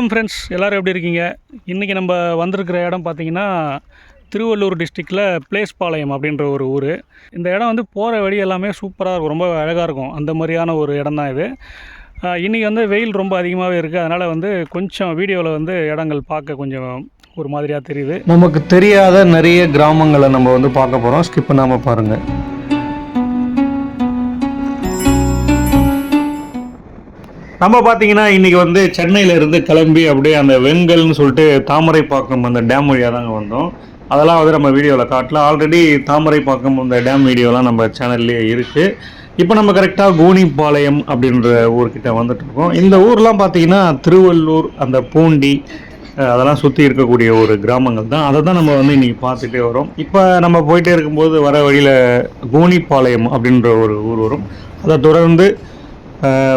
வணக்கம் ஃப்ரெண்ட்ஸ் எல்லோரும் எப்படி இருக்கீங்க? இன்றைக்கி நம்ம வந்திருக்கிற இடம் பார்த்தீங்கன்னா திருவள்ளூர் டிஸ்ட்ரிக்டில் பிளேஸ்பாளையம் அப்படின்ற ஒரு ஊர். இந்த இடம் வந்து போகிற வழி எல்லாமே சூப்பராக இருக்கும். ரொம்ப அழகாக இருக்கும். அந்த மாதிரியான ஒரு இடம் தான் இது. இன்றைக்கி வந்து வெயில் ரொம்ப அதிகமாகவே இருக்குது அதனால் வந்து கொஞ்சம் வீடியோவில் வந்து இடங்கள் பார்க்க கொஞ்சம் ஒரு மாதிரியாக தெரியுது. நமக்கு தெரியாத நிறைய கிராமங்களை நம்ம வந்து பார்க்க போகிறோம் ஸ்கிப் பண்ணாமல் பாருங்கள் நம்ம பார்த்தீங்கன்னா இன்றைக்கி வந்து சென்னையில இருந்து கிளம்பி அப்படியே அந்த வெங்கல்னு சொல்லிட்டு தாமரைப்பாக்கம் அந்த டேம் வழியாக தாங்க வந்தோம். அதெல்லாம் வந்து நம்ம வீடியோவில் காட்டலாம் ஆல்ரெடி தாமரைப்பாக்கம் அந்த டேம் வீடியோலாம் நம்ம சேனல்லேயே இருக்குது இப்போ நம்ம கரெக்டாக கூனிப்பாளையம் அப்படின்ற ஊர்கிட்ட வந்துட்டு இருக்கோம். இந்த ஊர்லாம் பார்த்தீங்கன்னா திருவள்ளூர் அந்த பூண்டி அதெல்லாம் சுற்றி இருக்கக்கூடிய ஒரு கிராமங்கள் தான். அதை தான் நம்ம வந்து இன்றைக்கி பார்த்துட்டே வரோம். இப்போ நம்ம போயிட்டே இருக்கும்போது வர வழியில் கூனிப்பாளையம் அப்படின்ற ஒரு ஊர் வரும். அதை தொடர்ந்து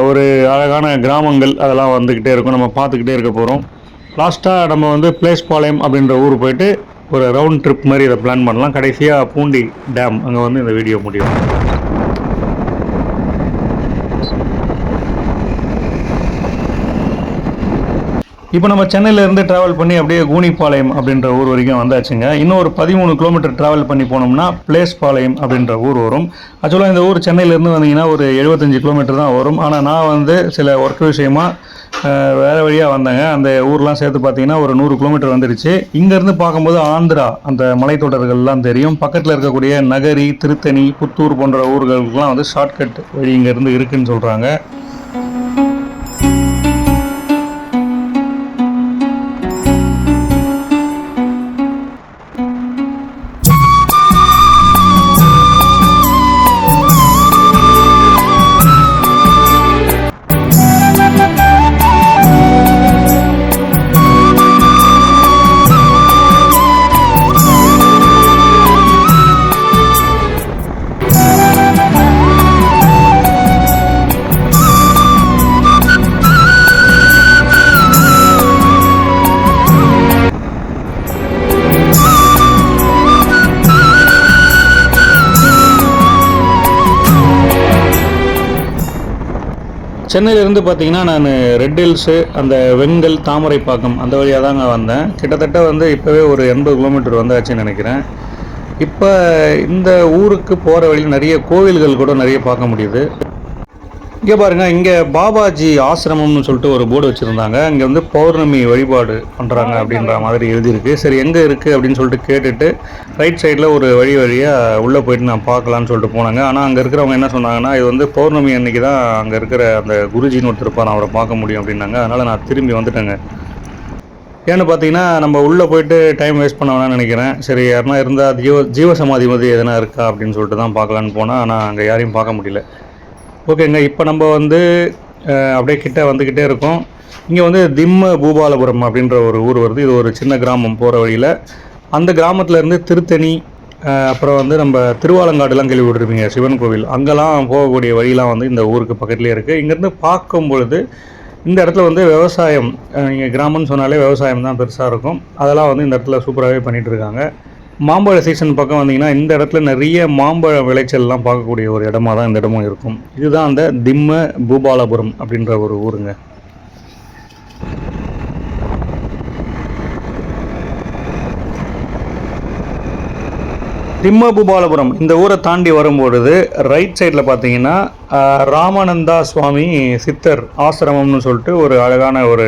ஒரு அழகான கிராமங்கள் அதெல்லாம் வந்துக்கிட்டே இருக்கும். நம்ம பார்த்துக்கிட்டே இருக்க போகிறோம் லாஸ்ட்டாக நம்ம வந்து பிளேஸ்பாளையம் அப்படின்ற ஊர் போயிட்டு ஒரு ரவுண்ட் ட்ரிப் மாதிரி இதை பிளான் பண்ணலாம். கடைசியாக பூண்டி டேம் அங்கே வந்து இந்த வீடியோ முடியும். இப்போ நம்ம சென்னையிலேருந்து ட்ராவல் பண்ணி அப்படியே கூனிப்பாளையம் அப்படின்ற ஊர் வரைக்கும் வந்தாச்சுங்க. இன்னும் ஒரு பதிமூணு கிலோமீட்டர் ட்ராவல் பண்ணி போனோம்னா பிளேஸ்பாளையம் அப்படின்ற ஊர் வரும். ஆக்சுவலாக இந்த ஊர் சென்னையிலேருந்து வந்தீங்கன்னா ஒரு எழுபத்தஞ்சு கிலோமீட்டர் தான் வரும். ஆனால் நான் வந்து சில ஒர்க் விஷயமா வேறு வழியாக வந்தேங்க. அந்த ஊர்லாம் சேர்த்து பார்த்தீங்கன்னா ஒரு நூறு கிலோமீட்டர் வந்துடுச்சு இங்கேருந்து பார்க்கும்போது ஆந்திரா அந்த மலைத்தொடர்கள்லாம் தெரியும். பக்கத்தில் இருக்கக்கூடிய நகரி திருத்தணி புத்தூர் போன்ற ஊர்களுக்கெல்லாம் வந்து ஷார்ட்கட் வழி இங்கேருந்து இருக்குதுன்னு சொல்கிறாங்க சென்னையிலேருந்து பார்த்தீங்கன்னா நான் ரெட் ஹில்ஸு அந்த வெங்கல் தாமரைப்பாக்கம் அந்த வழியாக தாங்க வந்தேன். கிட்டத்தட்ட வந்து இப்போவே ஒரு எண்பது கிலோமீட்டர் வந்தாச்சுன்னு நினைக்கிறேன். இப்போ இந்த ஊருக்கு போகிற வழியில் நிறைய கோவில்கள் கூட நிறைய பார்க்க முடியுது. இங்கே பாருங்க இங்கே பாபாஜி ஆசிரமம்னு சொல்லிட்டு ஒரு போர்டு வச்சுருந்தாங்க. இங்கே வந்து பௌர்ணமி வழிபாடு பண்ணுறாங்க அப்படின்ற மாதிரி எழுதியிருக்கு. சரி எங்கே இருக்குது அப்படின்னு சொல்லிட்டு கேட்டுட்டு ரைட் சைடில் ஒரு வழி வழியாக உள்ளே போயிட்டு நான் பார்க்கலான்னு சொல்லிட்டு போனாங்க. ஆனால் அங்கே இருக்கிறவங்க என்ன சொன்னாங்கன்னா இது வந்து பௌர்ணமி அன்னைக்கு தான் அங்கே இருக்கிற அந்த குருஜின்னு ஒருத்தர் இருப்பார் அவரை பார்க்க முடியும் அப்படின்னாங்க. அதனால் நான் திரும்பி வந்துட்டேங்க. ஏன்னு பார்த்தீங்கன்னா நம்ம உள்ளே போயிட்டு டைம் வேஸ்ட் பண்ண வேணாம்னு நினைக்கிறேன். சரி யாருனா இருந்தால் ஜீவ ஜீவசமாதி மாதிரி எதனா இருக்கா அப்படின்னு சொல்லிட்டு தான் பார்க்கலான்னு போனால் ஆனால் அங்கே யாரையும் பார்க்க முடியல. ஓகேங்க இப்போ நம்ம வந்து அப்படியே கிட்டே வந்துக்கிட்டே இருக்கோம். இங்கே வந்து திம்ம பூபாலபுரம் அப்படின்ற ஒரு ஊர் வருது. இது ஒரு சின்ன கிராமம் போகிற வழியில். அந்த கிராமத்துலேருந்து திருத்தணி அப்புறம் வந்து நம்ம திருவாலங்காடுலாம் கேள்விப்பட்டிருப்பீங்க சிவன் கோவில். அங்கெல்லாம் போகக்கூடிய வழியெலாம் வந்து இந்த ஊருக்கு பக்கத்துலேயே இருக்குது இங்கேருந்து பார்க்கும் பொழுது இந்த இடத்துல வந்து விவசாயம் இங்கே கிராமம்னு சொன்னாலே விவசாயம் தான் பெருசாக இருக்கும். அதெல்லாம் வந்து இந்த இடத்துல சூப்பராகவே பண்ணிகிட்டு இருக்காங்க. மாம்பழ சீசன் பக்கம் வந்தீங்கன்னா இந்த இடத்துல நிறைய மாம்பழ விளைச்சல்லாம் பார்க்கக்கூடிய ஒரு இடமா தான் இந்த இடமும் இருக்கும். இதுதான் அந்த திம்ம பூபாலபுரம் அப்படின்ற ஒரு ஊருங்க. திம்ம பூபாலபுரம் இந்த ஊரை தாண்டி வரும்பொழுது ரைட் சைடில் பார்த்தீங்கன்னா ராமானந்தா சுவாமி சித்தர் ஆசிரமம்னு சொல்லிட்டு ஒரு அழகான ஒரு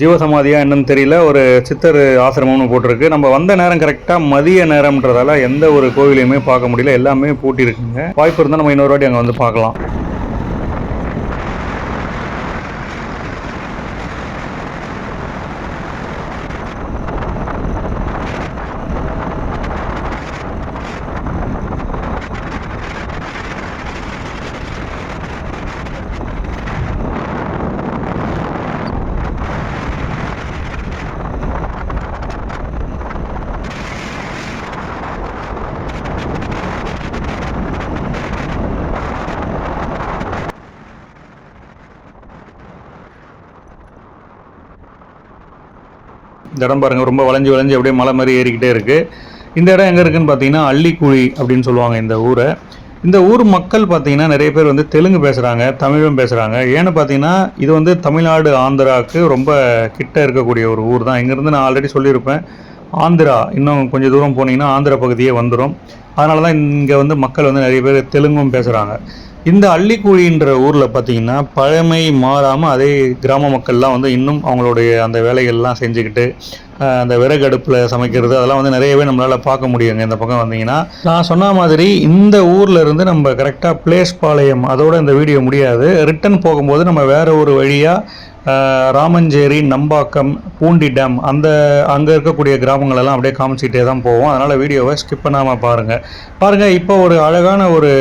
ஜீவசமாதியா என்னன்னு தெரியல ஒரு சித்தர் ஆசிரமம்னு போட்டிருக்கு. நம்ம வந்த நேரம் கரெக்டாக மதிய நேரம்ன்றதால எந்த ஒரு கோவிலையுமே பார்க்க முடியல. எல்லாமே பூட்டி இருக்குங்க வாய்ப்பு இருந்தால் நம்ம இன்னொரு வாட்டி அங்கே வந்து பார்க்கலாம். இந்த இடம் பாருங்கள் ரொம்ப வளைஞ்சு வளைஞ்சு அப்படியே மலை மாதிரி ஏறிக்கிட்டே இருக்குது இந்த இடம் எங்கே இருக்குதுன்னு பார்த்தீங்கன்னா அள்ளிக்குழி அப்படின்னு சொல்லுவாங்க இந்த ஊரை. இந்த ஊர் மக்கள் பார்த்தீங்கன்னா நிறைய பேர் வந்து தெலுங்கு பேசுகிறாங்க தமிழும் பேசுகிறாங்க ஏன்னு பார்த்தீங்கன்னா இது வந்து தமிழ்நாடு ஆந்திராவுக்கு ரொம்ப கிட்ட இருக்கக்கூடிய ஒரு ஊர் தான். இங்கேருந்து நான் ஆல்ரெடி சொல்லியிருப்பேன் ஆந்திரா. இன்னும் கொஞ்சம் தூரம் போனீங்கன்னா ஆந்திரா பகுதியே வந்துடும் அதனால தான் இங்கே வந்து மக்கள் வந்து நிறைய பேர் தெலுங்கும் பேசுகிறாங்க இந்த அள்ளிக்குழின்ற ஊரில் பார்த்தீங்கன்னா பழமை மாறாமல் அதே கிராம மக்கள்லாம் வந்து இன்னும் அவங்களுடைய அந்த வேலைகள்லாம் செஞ்சுக்கிட்டு அந்த விறகு அடுப்பில் சமைக்கிறது அதெல்லாம் வந்து நிறையவே நம்மளால் பார்க்க முடியுங்க. இந்த பக்கம் வந்தீங்கன்னா நான் சொன்ன மாதிரி இந்த ஊரில் இருந்து நம்ம கரெக்டாக பிளேஸ் பாளையம் அதோட இந்த வீடியோ முடியாது. ரிட்டன் போகும்போது நம்ம வேறு ஒரு வழியாக ராமஞ்சேரி நம்பாக்கம் பூண்டி டேம் அந்த அங்கே இருக்கக்கூடிய கிராமங்களெல்லாம் அப்படியே காமிச்சிக்கிட்டே தான் போவோம். அதனால் வீடியோவை ஸ்கிப் பண்ணாமல் பாருங்கள் பாருங்கள் இப்போ ஒரு அழகான ஒரு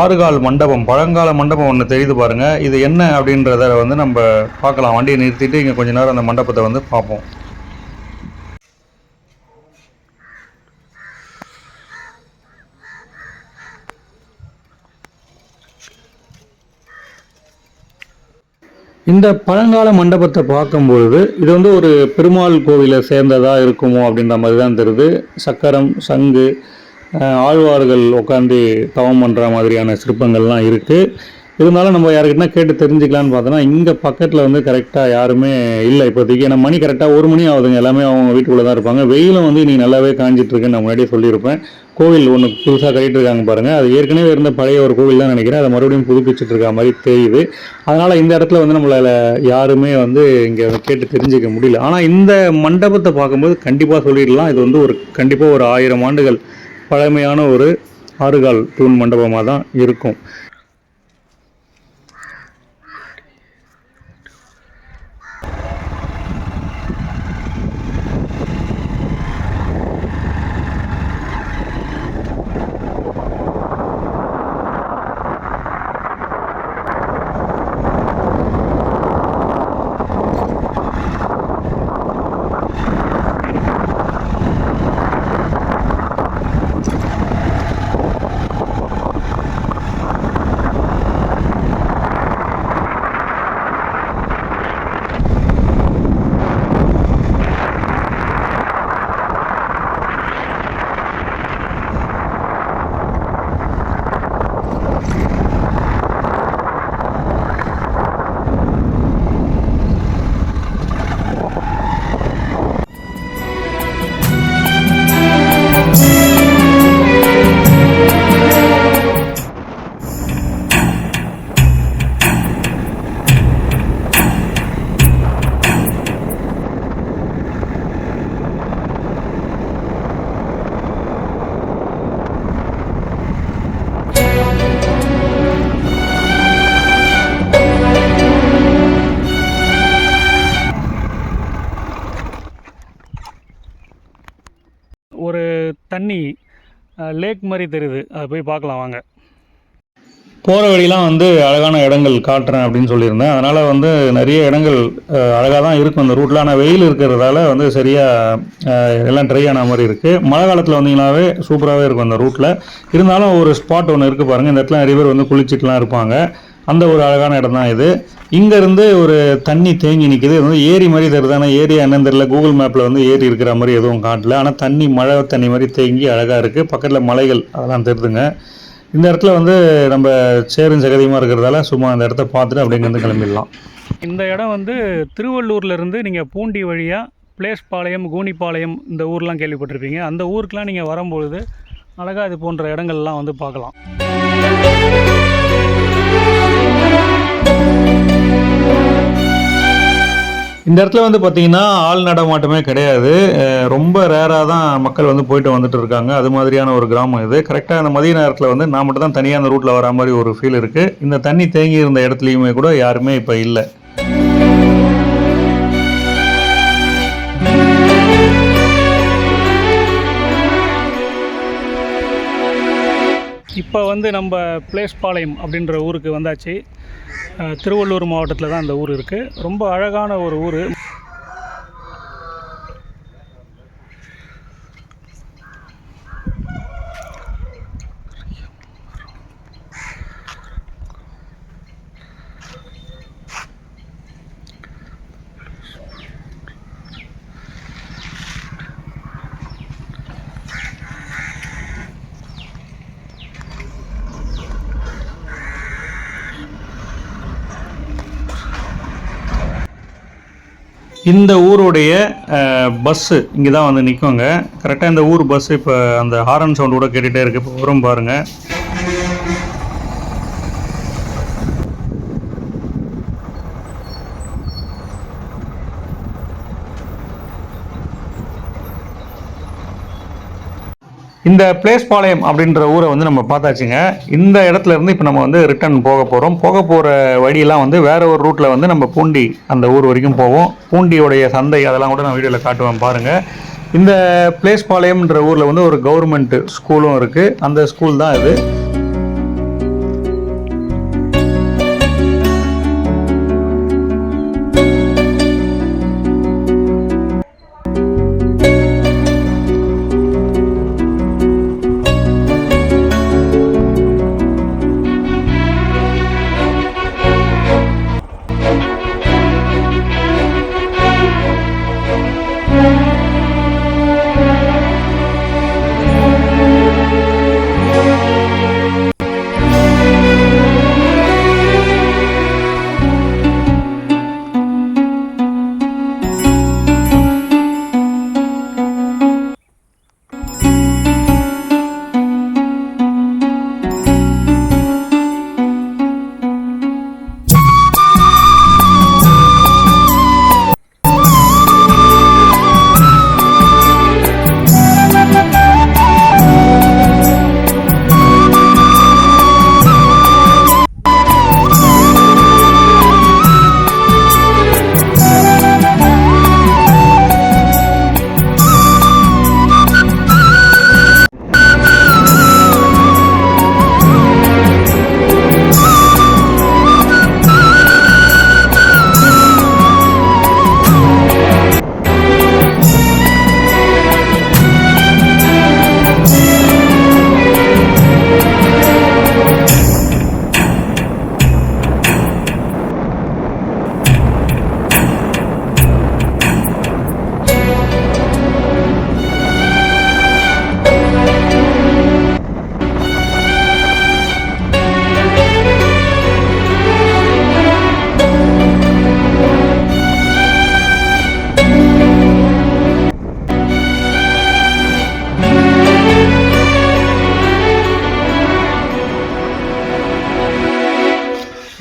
ஆறுகால் மண்டபம் பழங்கால மண்டபம் ஒன்று தெரியுது பாருங்கள் இது என்ன அப்படின்றத வந்து நம்ம பார்க்கலாம். வண்டியை நிறுத்திட்டு இங்கே கொஞ்ச நேரம் அந்த மண்டபத்தை வந்து பார்ப்போம். இந்த பழங்கால மண்டபத்தை பார்க்கும்பொழுது இது வந்து ஒரு பெருமாள் கோவிலை சேர்ந்ததாக இருக்குமோ அப்படின்ற மாதிரி தான் தெரியுது. சக்கரம் சங்கு ஆழ்வார்கள் உட்காந்து தவம் பண்ணுற மாதிரியான சிற்பங்கள்லாம் இருக்குது இருந்தாலும் நம்ம யாருக்கிட்டனா கேட்டு தெரிஞ்சுக்கலான்னு பார்த்தோன்னா இங்கே பக்கத்தில் வந்து கரெக்டாக யாருமே இல்லை. இப்போதைக்கு ஏன்னா மணி கரெக்டாக ஒரு மணி ஆகுதுங்க. எல்லாமே அவங்க வீட்டுக்குள்ளே தான் இருப்பாங்க. வெயிலும் வந்து இன்றைக்கி நல்லாவே காஞ்சிட்ருக்குன்னு நான் முன்னாடியே சொல்லியிருப்பேன். கோவில் ஒன்று புதுசாக கட்டிட்டு இருக்காங்க பாருங்கள் அது ஏற்கனவே இருந்த பழைய ஒரு கோவில் தான் நினைக்கிறேன். அதை மறுபடியும் புதுப்பிச்சுட்டு இருக்க மாதிரி தெரியுது. அதனால் இந்த இடத்துல வந்து நம்மளால் யாருமே வந்து இங்கே கேட்டு தெரிஞ்சுக்க முடியல. ஆனால் இந்த மண்டபத்தை பார்க்கும்போது கண்டிப்பாக சொல்லிடலாம். இது வந்து ஒரு கண்டிப்பாக ஒரு ஆயிரம் ஆண்டுகள் பழமையான ஒரு ஆறுகால் தூண் மண்டபமாக தான் இருக்கும். தண்ணி லேக் மாதிரி தெரியுது. அதை போய் பார்க்கலாம் வாங்க. போகிற வழிலாம் வந்து அழகான இடங்கள் காட்டுறேன் அப்படின்னு சொல்லியிருந்தேன். அதனால் வந்து நிறைய இடங்கள் அழகாக தான் இருக்கும் அந்த ரூட்டில் ஆனால் வெயில் இருக்கிறதால வந்து சரியாக எல்லாம் ட்ரை ஆன மாதிரி இருக்குது மழை காலத்தில் வந்தீங்கன்னாவே சூப்பராகவே இருக்கும் அந்த ரூட்டில் இருந்தாலும் ஒரு ஸ்பாட் ஒன்று இருக்குது பாருங்கள் இந்த இடத்துல நிறைய பேர் வந்து குளிச்சுட்டுலாம் இருப்பாங்க. அந்த ஒரு அழகான இடம் தான் இது. இங்கேருந்து ஒரு தண்ணி தேங்கி நிற்கிது இது வந்து ஏரி மாதிரி தெரியுது. ஆனால் ஏரி என்னன்னு தெரியல. கூகுள் மேப்பில் வந்து ஏரி இருக்கிற மாதிரி எதுவும் காட்டல. ஆனால் தண்ணி மழை தண்ணி மாதிரி தேங்கி அழகாக இருக்குது பக்கத்தில் மலைகள் அதெல்லாம் தெரிதுங்க. இந்த இடத்துல வந்து நம்ம சேரும் சகதியமாக இருக்கிறதால சும்மா அந்த இடத்த பார்த்துட்டு அப்படியே இங்கேருந்து கிளம்பிடலாம். இந்த இடம் வந்து திருவள்ளூர்லேருந்து நீங்கள் பூண்டி வழியாக பிளேஸ்பாளையம் கூனிப்பாளையம் இந்த ஊர்லாம் கேள்விப்பட்டிருப்பீங்க. அந்த ஊருக்கெலாம் நீங்கள் வரும்பொழுது அழகாக இது போன்ற இடங்கள்லாம் வந்து பார்க்கலாம். இந்த இடத்துல வந்து பார்த்தீங்கன்னா ஆள் நடமாட்டமே கிடையாது. ரொம்ப ரேராக தான் மக்கள் வந்து போயிட்டு வந்துட்டு இருக்காங்க. அது மாதிரியான ஒரு கிராமம் இது. கரெக்டாக அந்த மதிய நேரத்தில் வந்து நான் மட்டும் தான் தனியாக அந்த ரூட்டில் வரா மாதிரி ஒரு ஃபீல் இருக்குது இந்த தண்ணி தேங்கி இருந்த இடத்துலையுமே கூட யாருமே இப்போ இல்லை. இப்போ வந்து நம்ம பிளேஸ்பாளையம் அப்படின்ற ஊருக்கு வந்தாச்சு. திருவள்ளூர் மாவட்டத்தில் தான் அந்த ஊர் இருக்குது ரொம்ப அழகான ஒரு ஊர். இந்த ஊருடைய பஸ்ஸு இங்கே தான் வந்து நிற்குங்க கரெக்டாக இந்த ஊர் பஸ்ஸு இப்போ அந்த ஹாரன் சவுண்ட் கூட கேட்டுகிட்டே இருக்குது இப்போ வரும் பாருங்கள் இந்த பிளேஸ் பாளையம் அப்படின்ற ஊரை வந்து நம்ம பார்த்தாச்சுங்க. இந்த இடத்துல இருந்து இப்போ நம்ம வந்து ரிட்டர்ன் போக போகிறோம் போக போகிற வழியெல்லாம் வந்து வேற ஒரு ரூட்டில் வந்து நம்ம பூண்டி அந்த ஊர் வரைக்கும் போவோம். பூண்டியோடைய சந்தை அதெல்லாம் கூட நான் வீடியோவில் காட்டுவேன் பாருங்கள் இந்த பிளேஸ் பாளையம்ன்ற ஊரில் வந்து ஒரு கவர்மெண்ட் ஸ்கூலும் இருக்குது அந்த ஸ்கூல் தான் இது.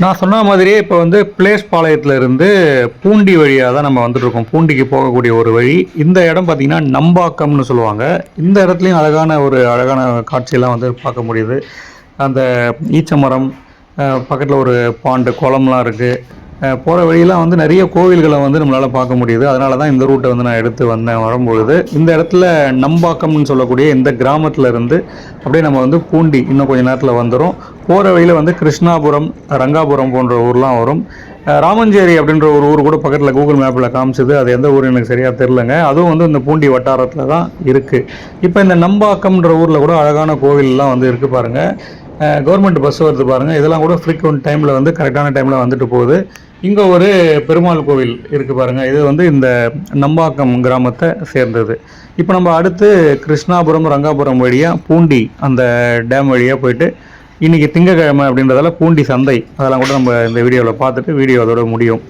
நான் சொன்ன மாதிரியே இப்போ வந்து பிளேஸ் பாளையத்துல இருந்து பூண்டி வழியாக தான் நம்ம வந்துட்டுருக்கோம். பூண்டிக்கு போகக்கூடிய ஒரு வழி. இந்த இடம் பார்த்திங்கன்னா நம்பாக்கம்னு சொல்லுவாங்க. இந்த இடத்துலையும் அழகான ஒரு அழகான காட்சியெல்லாம் வந்து பார்க்க முடியுது. அந்த ஈச்ச மரம் பக்கத்தில் ஒரு பாண்டு குளம்லாம் இருக்குது போகிற வழியெல்லாம் வந்து நிறைய கோவில்களை வந்து நம்மளால் பார்க்க முடியுது. அதனால தான் இந்த ரூட்டை வந்து நான் எடுத்து வந்தேன் வரும்பொழுது. இந்த இடத்துல நம்பாக்கம்னு சொல்லக்கூடிய இந்த கிராமத்தில் இருந்து அப்படியே நம்ம வந்து பூண்டி இன்னும் கொஞ்சம் நேரத்தில் வந்துடும் போகிற வழியில் வந்து கிருஷ்ணாபுரம் ரங்காபுரம் போன்ற ஊர்லாம் வரும். ராமஞ்சேரி அப்படின்ற ஒரு ஊர் கூட பக்கத்தில் கூகுள் மேப்பில் காமிச்சது. அது எந்த ஊர் எனக்கு சரியாக தெரிலங்க அதுவும் வந்து இந்த பூண்டி வட்டாரத்தில் தான் இருக்குது இப்போ இந்த நம்பாக்கம்ன்ற ஊரில் கூட அழகான கோவில்லாம் வந்து இருக்குது பாருங்கள் கவர்மெண்ட் பஸ் வருது பாருங்கள் இதெல்லாம் கூட ஃப்ரீக்வெண்ட் டைமில் வந்து கரெக்டான டைமில் வந்துட்டு போகுது. இங்கே ஒரு பெருமாள் கோவில் இருக்குது பாருங்கள் இது வந்து இந்த நம்பாக்கம் கிராமத்தை சேர்ந்தது. இப்போ நம்ம அடுத்து கிருஷ்ணாபுரம் ரங்காபுரம் வழியாக பூண்டி அந்த டேம் வழியாக போயிட்டு இன்றைக்கி திங்கக்கிழமை அப்படின்றதால பூண்டி சந்தை அதெல்லாம் கூட நம்ம இந்த வீடியோவில் பார்த்துட்டு வீடியோ அதோட முடியும்.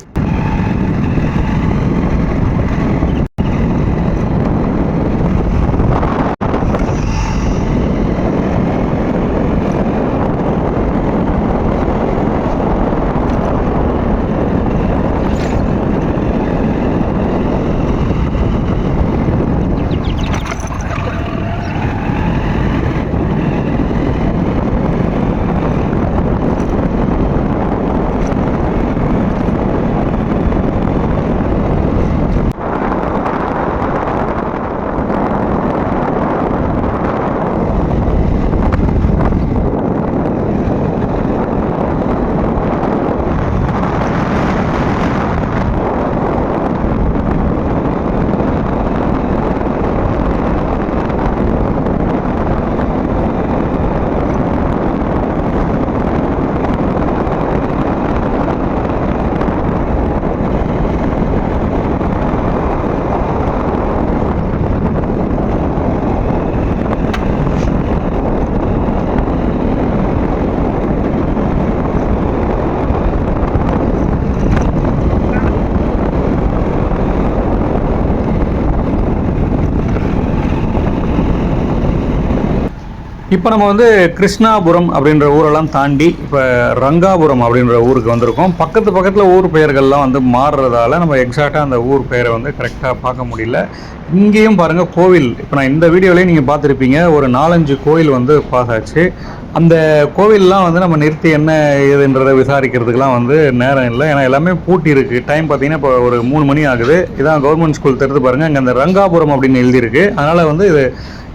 இப்போ நம்ம வந்து கிருஷ்ணாபுரம் அப்படின்ற ஊரெல்லாம் தாண்டி இப்போ ரங்காபுரம் அப்படின்ற ஊருக்கு வந்திருக்கோம். பக்கத்து பக்கத்தில் ஊர் பெயர்கள்லாம் வந்து மாறுறதால நம்ம எக்ஸாக்டாக அந்த ஊர் பெயரை வந்து கரெக்டாக பார்க்க முடியல. இங்கேயும் பாருங்கள் கோவில். இப்போ நான் இந்த வீடியோலேயே நீங்கள் பார்த்துருப்பீங்க. ஒரு நாலஞ்சு கோவில் வந்து பாஸ் ஆச்சு. அந்த கோவில்லாம் வந்து நம்ம நிறுத்தி என்ன ஏதுன்றதை விசாரிக்கிறதுக்கெலாம் வந்து நேரம் இல்லை. ஏன்னா எல்லாமே பூட்டி இருக்குது டைம் பார்த்தீங்கன்னா இப்போ ஒரு மூணு மணி ஆகுது. இதான் கவர்மெண்ட் ஸ்கூல் தெரிந்து பாருங்கள் அங்கே அந்த ரங்காபுரம் அப்படின்னு எழுதியிருக்கு அதனால் வந்து இது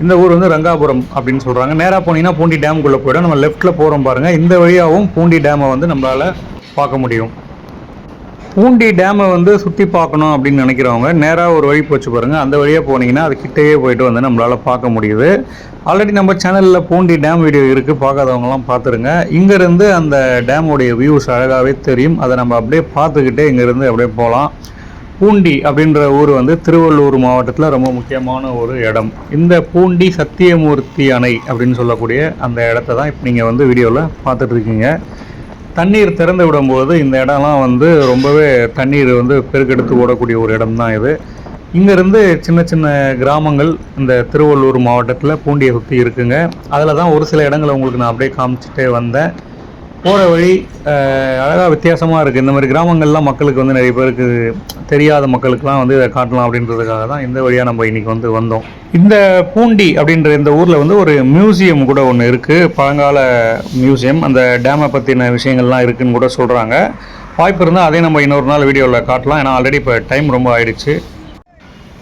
இந்த ஊர் வந்து ரங்காபுரம் அப்படின்னு சொல்கிறாங்க நேராக போனீங்கன்னா பூண்டி டேமுக்குள்ளே போய்டும். நம்ம லெஃப்ட்டில் போகிறோம் பாருங்கள் இந்த வழியாகவும் பூண்டி டேமை வந்து நம்மளால் பார்க்க முடியும். பூண்டி டேமை வந்து சுற்றி பார்க்கணும் அப்படின்னு நினைக்கிறவங்க நேராக ஒரு வழி போச்சு பாருங்கள் அந்த வழியாக போனீங்கன்னா அது கிட்டேயே போயிட்டு வந்து நம்மளால் பார்க்க முடியுது. ஆல்ரெடி நம்ம சேனலில் பூண்டி டேம் வீடியோ இருக்குது பார்க்காதவங்கலாம் பார்த்துருங்க. இங்கேருந்து அந்த டேமோடைய வியூஸ் அழகாகவே தெரியும். அதை நம்ம அப்படியே பார்த்துக்கிட்டே இங்கேருந்து அப்படியே போகலாம். பூண்டி அப்படின்ற ஊர் வந்து திருவள்ளூர் மாவட்டத்தில் ரொம்ப முக்கியமான ஒரு இடம். இந்த பூண்டி சத்தியமூர்த்தி அணை அப்படின்னு சொல்லக்கூடிய அந்த இடத்த தான் இப்போ நீங்கள் வந்து வீடியோவில் பார்த்துட்ருக்கீங்க தண்ணீர் திறந்து விடும்போது இந்த இடம்லாம் வந்து ரொம்பவே தண்ணீர் வந்து பெருக்கெடுத்து ஓடக்கூடிய ஒரு இடம் தான் இது. இங்கேருந்து சின்ன சின்ன கிராமங்கள் இந்த திருவள்ளூர் மாவட்டத்தில் பூண்டியை சுற்றி இருக்குங்க. அதில் தான் ஒரு சில இடங்களை உங்களுக்கு நான் அப்படியே காமிச்சிட்டே வந்தேன். போகிற வழி அழகாக வித்தியாசமாக இருக்குது இந்த மாதிரி கிராமங்கள்லாம் மக்களுக்கு வந்து நிறைய பேருக்கு தெரியாத மக்களுக்கெலாம் வந்து இதை காட்டலாம் அப்படின்றதுக்காக தான் இந்த வழியாக நம்ம இன்றைக்கி வந்து வந்தோம். இந்த பூண்டி அப்படின்ற இந்த ஊரில் வந்து ஒரு மியூசியம் கூட ஒன்று இருக்குது பழங்கால மியூசியம். அந்த டேமை பற்றின விஷயங்கள்லாம் இருக்குதுன்னு கூட சொல்கிறாங்க வாய்ப்பு இருந்தால் அதே நம்ம இன்னொரு நாள் வீடியோவில் காட்டலாம். ஏன்னா ஆல்ரெடி இப்போ டைம் ரொம்ப ஆயிடுச்சு.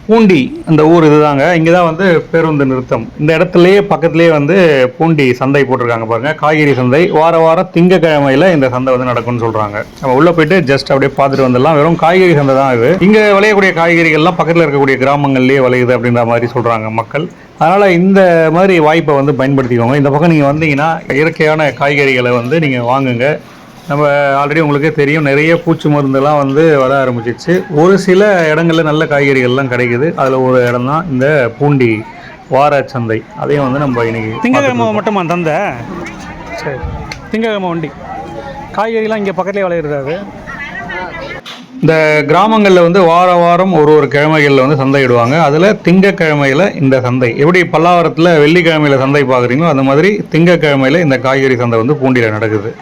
பூண்டி அந்த ஊர் இதுதாங்க. இங்கே தான் வந்து பேருந்து நிறுத்தம். இந்த இடத்துலயே பக்கத்துலேயே வந்து பூண்டி சந்தை போட்டிருக்காங்க பாருங்கள் காய்கறி சந்தை. வார வாரம் திங்கக்கிழமையில இந்த சந்தை வந்து நடக்கும்னு சொல்கிறாங்க நம்ம உள்ளே போயிட்டு ஜஸ்ட் அப்படியே பார்த்துட்டு வந்துடலாம். வெறும் காய்கறி சந்தை தான் இது. இங்கே விளையக்கூடிய காய்கறிகள்லாம் பக்கத்தில் இருக்கக்கூடிய கிராமங்கள்லேயே விளையுது அப்படின்ற மாதிரி சொல்கிறாங்க மக்கள். அதனால் இந்த மாதிரி வாய்ப்பை வந்து பயன்படுத்திக்கோங்க. இந்த பக்கம் நீங்கள் வந்தீங்கன்னா இயற்கையான காய்கறிகளை வந்து நீங்கள் வாங்குங்க. நம்ம ஆல்ரெடி உங்களுக்கே தெரியும் நிறைய பூச்சி மருந்தெல்லாம் வந்து வர ஆரம்பிச்சிச்சு ஒரு சில இடங்கள்ல நல்ல காய்கறிகள்லாம் கிடைக்குது. அதில் ஒரு இடம் தான் இந்த பூண்டி வார சந்தை அதையும் வந்து நம்ம இன்னைக்கு திங்கக்கிழமை மட்டுமா தந்த? சரி. திங்கக்கிழமை வண்டி. காய்கறிலாம் இங்கே பக்கத்துலேயே விளையிறது இந்த கிராமங்களில் வந்து வார வாரம் ஒரு ஒரு கிழமைகளில் வந்து சந்தையிடுவாங்க அதில் திங்கக்கிழமையில் இந்த சந்தை. எப்படி பல்லாவரத்தில் வெள்ளிக்கிழமையில் சந்தை பார்க்குறீங்களோ அந்த மாதிரி திங்கக்கிழமையில் இந்த காய்கறி சந்தை வந்து பூண்டியில் நடக்குது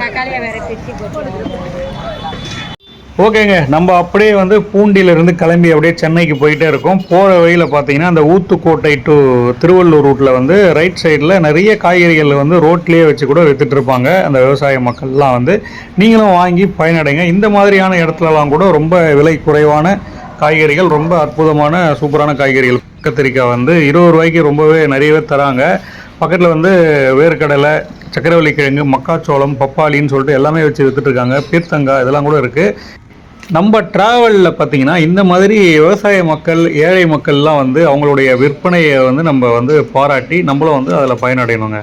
தக்காளியை வேற பிச்சு போட்டு ஓகேங்க நம்ம அப்படியே வந்து பூண்டியிலிருந்து கிளம்பி அப்படியே சென்னைக்கு போயிட்டே இருக்கோம். போகிற வழியில் பார்த்தீங்கன்னா அந்த ஊத்துக்கோட்டை டு திருவள்ளூர் ரூட்டில் வந்து ரைட் சைடில் நிறைய காய்கறிகள் வந்து ரோட்லேயே வச்சு கூட விற்றுட்ருப்பாங்க அந்த விவசாய மக்கள்லாம் வந்து நீங்களும் வாங்கி பயனடைங்க. இந்த மாதிரியான இடத்துலலாம் கூட ரொம்ப விலை குறைவான காய்கறிகள் ரொம்ப அற்புதமான சூப்பரான காய்கறிகள். கத்திரிக்காய் வந்து இருபது ரூபாய்க்கு ரொம்பவே நிறையவே தராங்க. பக்கத்தில் வந்து வேர்க்கடலை சக்கரவள்ளி கிழங்கு மக்காச்சோளம் பப்பாளின்னு சொல்லிட்டு எல்லாமே வச்சு வித்துட்டு இருக்காங்க. பீர்த்தங்காய் இதெல்லாம் கூட இருக்குது நம்ம ட்ராவலில் பார்த்தீங்கன்னா இந்த மாதிரி விவசாய மக்கள் ஏழை மக்கள்லாம் வந்து அவங்களுடைய விற்பனையை வந்து நம்ம வந்து பாராட்டி நம்மளும் வந்து அதில் பயனடையணுங்க.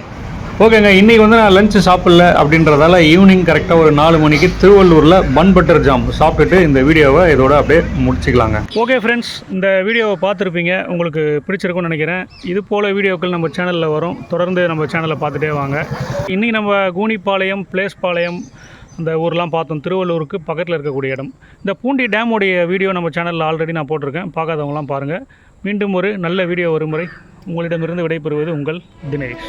ஓகேங்க இன்றைக்கி வந்து நான் லஞ்சு சாப்பிடல அப்படின்றதால ஈவினிங் கரெக்டாக ஒரு நாலு மணிக்கு திருவள்ளூரில் பன் பட்டர் ஜாம் சாப்பிட்டுட்டு இந்த வீடியோவை இதோட அப்படியே முடிச்சுக்கலாங்க. ஓகே ஃப்ரெண்ட்ஸ் இந்த வீடியோவை பார்த்துருப்பீங்க. உங்களுக்கு பிடிச்சிருக்கும்னு நினைக்கிறேன். இது போல் வீடியோக்கள் நம்ம சேனலில் வரும். தொடர்ந்து நம்ம சேனலை பார்த்துட்டே வாங்க. இன்றைக்கி நம்ம கூனிப்பாளையம் பிளேஸ்பாளையம் அந்த ஊர்லாம் பார்த்தோம். திருவள்ளூருக்கு பக்கத்தில் இருக்கக்கூடிய இடம். இந்த பூண்டி டேமுடைய வீடியோ நம்ம சேனலில் ஆல்ரெடி நான் போட்டிருக்கேன். பார்க்காதவங்களாம் பாருங்கள் மீண்டும் ஒரு நல்ல வீடியோ வரும் முறை உங்களிடமிருந்து விடைபெறுவது உங்கள் தினேஷ்.